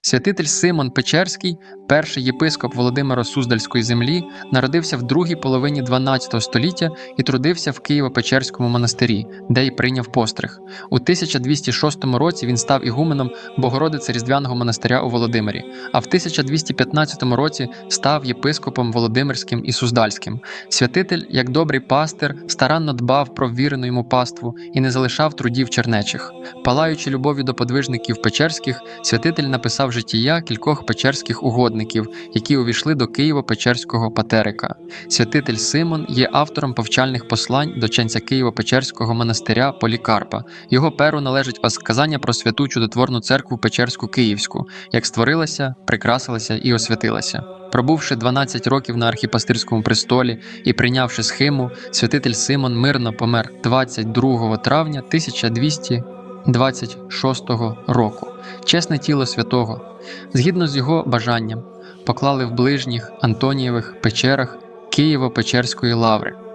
Святитель Симон Печерський, перший єпископ Володимира Суздальської землі, народився в другій половині 12 століття і трудився в Києво-Печерському монастирі, де й прийняв постриг. У 1206 році він став ігуменом Богородиці Різдвяного монастиря у Володимирі, а в 1215 році став єпископом Володимирським і Суздальським. Святитель, як добрий пастир, старанно дбав про вірену йому паству і не залишав трудів чернечих. Палаючи любов'ю до подвижників печерських, святитель написав життя кількох печерських угодників, які увійшли до Києво-Печерського патерика. Святитель Симон є автором повчальних послань до ченця Києво-Печерського монастиря Полікарпа. Його перу належить сказання про святу чудотворну церкву Печерську Київську, як створилася, прикрасилася і освятилася. Пробувши 12 років на архіпастирському престолі і прийнявши схиму, святитель Симон мирно помер 22 травня 1226 року. Чесне тіло святого, згідно з його бажанням, поклали в ближніх Антонієвих печерах Києво-Печерської лаври.